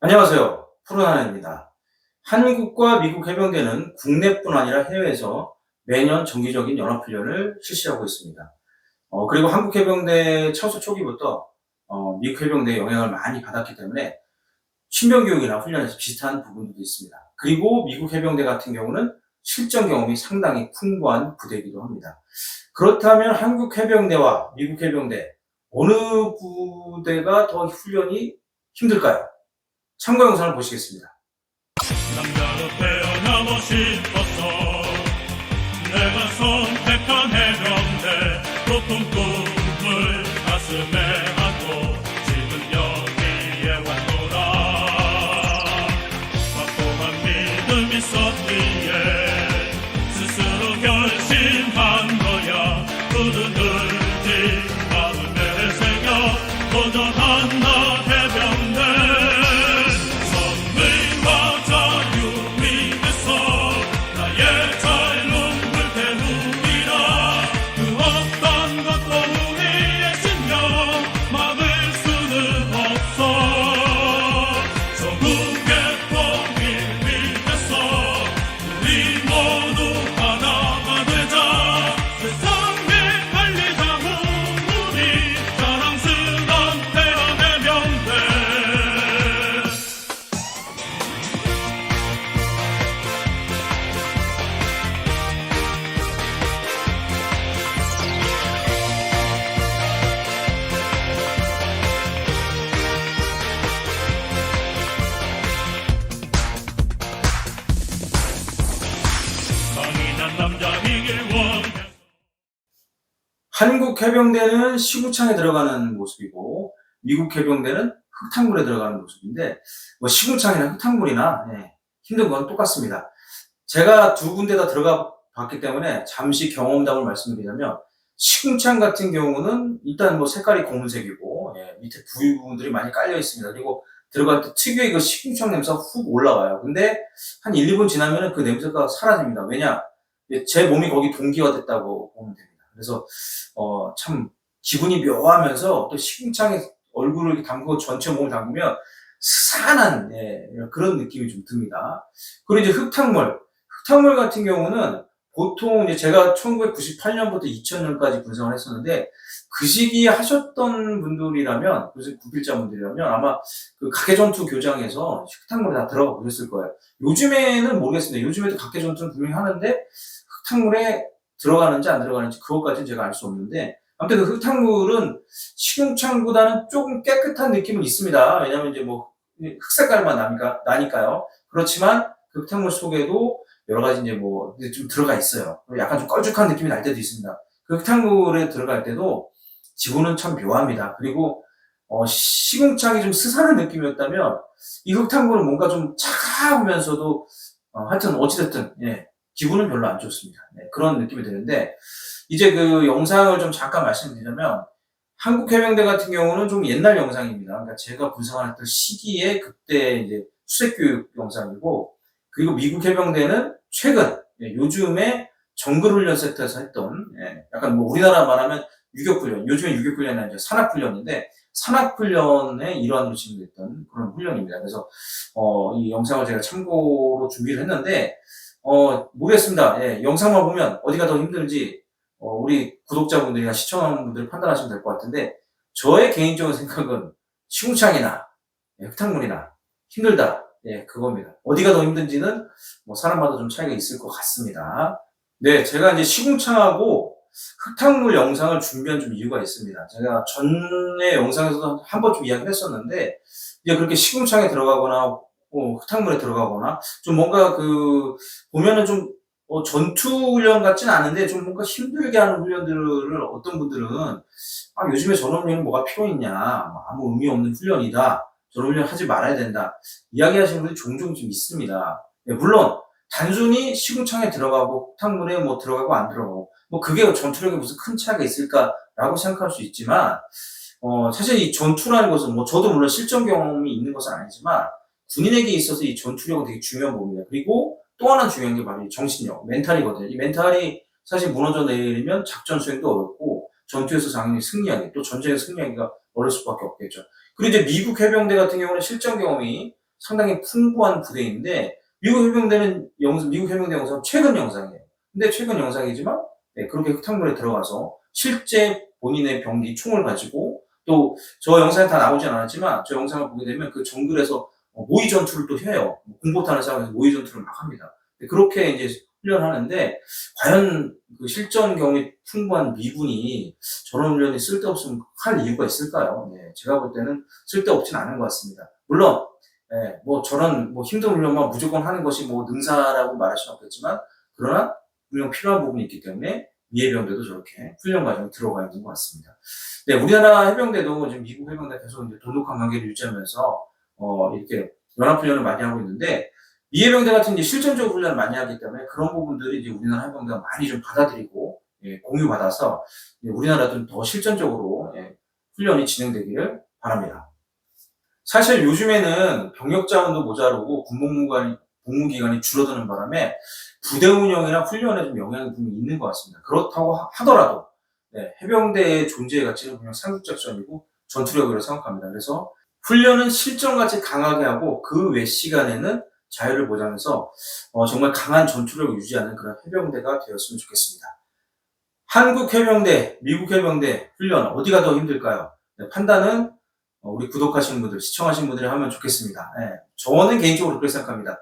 안녕하세요. 푸른하늘입니다. 한국과 미국 해병대는 국내뿐 아니라 해외에서 매년 정기적인 연합훈련을 실시하고 있습니다. 어, 그리고 한국 해병대 처소 초기부터 어, 미국 해병대의 영향을 많이 받았기 때문에 신병 교육이나 훈련에서 비슷한 부분도 있습니다. 그리고 미국 해병대 같은 경우는 실전 경험이 상당히 풍부한 부대이기도 합니다. 그렇다면 한국 해병대와 미국 해병대 어느 부대가 더 훈련이 힘들까요? 참고 영상을 보시겠습니다. 남자로 태어나고 싶었어 내가 선택한 해병대 높은 꿈을 가슴에 안고 지금 여기에 왔노라 확고한 믿음 있었기에 스스로 결심한 거야 두드들지 한국 해병대는 시구창에 들어가는 모습이고 미국 해병대는 흙탕물에 들어가는 모습인데 뭐 시구창이나 흙탕물이나 예, 힘든 건 똑같습니다. 제가 두 군데 다 들어가 봤기 때문에 잠시 경험담을 말씀드리자면 시궁창 같은 경우는 일단 뭐 색깔이 검은색이고 예, 밑에 부위 부분들이 많이 깔려 있습니다. 그리고 들어갈 때 특유의 그 시궁창 냄새가 훅 올라와요. 근데 한 1, 2분 지나면은 그 냄새가 사라집니다. 왜냐? 제 몸이 거기 동기화됐다고 보면 됩니다. 그래서 어, 참 기분이 묘하면서 또 시궁창에 얼굴을 담그고 전체 몸을 담그면 스산한 예, 그런 느낌이 좀 듭니다. 그리고 이제 흙탕물, 흙탕물 같은 경우는 보통 이제 제가 1998년부터 2000년까지 군생활을 했었는데 그 시기에 하셨던 분들이라면 그래서 구필자분들이라면 아마 그 각개전투 교장에서 흙탕물에 다 들어가 보셨을 거예요. 요즘에는 모르겠습니다. 요즘에도 각개전투는 분명히 하는데 흙탕물에 들어가는지 안 들어가는지 그것까지는 제가 알 수 없는데 아무튼 그 흙탕물은 식용창보다는 조금 깨끗한 느낌은 있습니다. 왜냐면 이제 뭐 흑색깔만 나니까, 나니까요. 그렇지만 그 흙탕물 속에도 여러 가지 이제 뭐 좀 들어가 있어요. 약간 좀 걸쭉한 느낌이 날 때도 있습니다. 그 흙탕물에 들어갈 때도 지구는 참 묘합니다. 그리고 어, 시궁창이 좀 스산한 느낌이었다면 이 흙탕물은 뭔가 좀 차가우면서도 어, 하여튼 어찌됐든 예, 기분은 별로 안 좋습니다. 네, 그런 느낌이 드는데 이제 그 영상을 좀 잠깐 말씀드리자면 한국 해병대 같은 경우는 좀 옛날 영상입니다. 그러니까 제가 군생활 했던 시기에 그때 이제 수색 교육 영상이고 그리고 미국 해병대는 최근 예, 요즘에 정글 훈련 세트에서 했던 예, 약간 뭐 우리나라 말하면 유격 훈련 요즘에 유격 훈련이 아니죠 산악 훈련인데 산악 훈련의 일환으로 진행됐던 그런 훈련입니다. 그래서 어, 이 영상을 제가 참고로 준비를 했는데 어, 모르겠습니다. 예, 영상만 보면 어디가 더 힘들지, 어, 우리 구독자분들이나 시청자분들이 판단하시면 될 것 같은데, 저의 개인적인 생각은 시궁창이나, 예, 흙탕물이나 힘들다. 예, 그겁니다. 어디가 더 힘든지는 뭐 사람마다 좀 차이가 있을 것 같습니다. 네, 제가 이제 시궁창하고 흙탕물 영상을 준비한 좀 이유가 있습니다. 제가 전에 영상에서도 한 번 좀 이야기를 했었는데, 이제 그렇게 시궁창에 들어가거나 어, 흙탕물에 들어가거나 좀 뭔가 그 보면은 좀 어, 전투 훈련 같진 않은데 좀 뭔가 힘들게 하는 훈련들을 어떤 분들은 아 요즘에 저런 훈련이 뭐가 필요 있냐 뭐 아무 의미 없는 훈련이다 저런 훈련 하지 말아야 된다 이야기하시는 분들이 종종 좀 있습니다. 네, 물론 단순히 시궁창에 들어가고 흙탕물에 뭐 들어가고 안 들어가고 뭐 그게 전투력에 무슨 큰 차이가 있을까라고 생각할 수 있지만 어 사실 이 전투라는 것은 뭐 저도 물론 실전 경험이 있는 것은 아니지만 군인에게 있어서 이 전투력은 되게 중요한 부분입니다. 그리고 또 하나 중요한 게 바로 이 정신력, 멘탈이거든요. 이 멘탈이 사실 무너져 내리면 작전 수행도 어렵고 전투에서 당연히 승리하기, 또 전쟁에서 승리하기가 어려울 수밖에 없겠죠. 그리고 이제 미국 해병대 같은 경우는 실전 경험이 상당히 풍부한 부대인데 미국 해병대는 영상, 미국 해병대 영상 최근 영상이에요. 근데 최근 영상이지만 네, 그렇게 흙탕물에 들어가서 실제 본인의 병기 총을 가지고 또 저 영상에 다 나오진 않았지만 저 영상을 보게 되면 그 정글에서 어, 모의 전투를 또 해요. 공포탄을 사용해서 모의 전투를 막 합니다. 네, 그렇게 이제 훈련하는데 과연 그 실전 경험이 풍부한 미군이 저런 훈련이 쓸데없으면 할 이유가 있을까요? 네, 제가 볼 때는 쓸데없진 않은 것 같습니다. 물론 예, 뭐 저런 뭐 힘든 훈련만 무조건 하는 것이 뭐 능사라고 말할 수는 없겠지만 그러나 분명 필요한 부분이 있기 때문에 미 해병대도 저렇게 훈련 과정에 들어가 있는 것 같습니다. 네, 우리나라 해병대도 지금 미국 해병대 계속 이제 돈독한 관계를 유지하면서 어 이렇게 연합 훈련을 많이 하고 있는데 미 해병대 같은 이제 실전적 훈련을 많이 하기 때문에 그런 부분들이 이제 우리나라 해병대가 많이 좀 받아들이고 예, 공유받아서 예, 우리나라도 더 실전적으로 예, 훈련이 진행되기를 바랍니다. 사실 요즘에는 병력 자원도 모자르고 군복무관이 복무기간이 줄어드는 바람에 부대 운영이나 훈련에 좀 영향이 분명히 있는 것 같습니다. 그렇다고 하- 하더라도 네, 해병대의 존재의 가치는 그냥 상륙작전이고 전투력이라고 생각합니다. 그래서 훈련은 실전같이 강하게 하고 그 외 시간에는 자유를 보장해서 어, 정말 강한 전투력을 유지하는 그런 해병대가 되었으면 좋겠습니다. 한국 해병대, 미국 해병대 훈련 어디가 더 힘들까요? 네, 판단은 어, 우리 구독하시는 분들, 시청하시는 분들이 하면 좋겠습니다. 예, 저는 개인적으로 그렇게 생각합니다.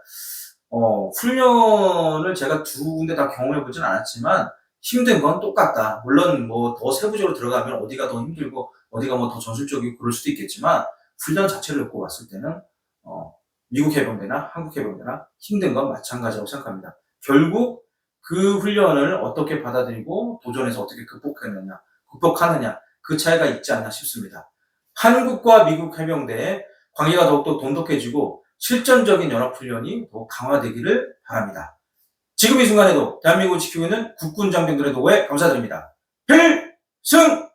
어, 훈련을 제가 두 군데 다 경험해 보진 않았지만 힘든 건 똑같다. 물론 뭐 더 세부적으로 들어가면 어디가 더 힘들고 어디가 뭐 더 전술적이고 그럴 수도 있겠지만 훈련 자체를 놓고 봤을 때는 어, 미국 해병대나 한국 해병대나 힘든 건 마찬가지라고 생각합니다. 결국 그 훈련을 어떻게 받아들이고 도전해서 어떻게 극복했느냐, 극복하느냐 그 차이가 있지 않나 싶습니다. 한국과 미국 해병대의 관계가 더욱더 돈독해지고 실전적인 연합훈련이 더욱 강화되기를 바랍니다. 지금 이 순간에도 대한민국을 지키고 있는 국군 장병들의 도에 감사드립니다. 필승!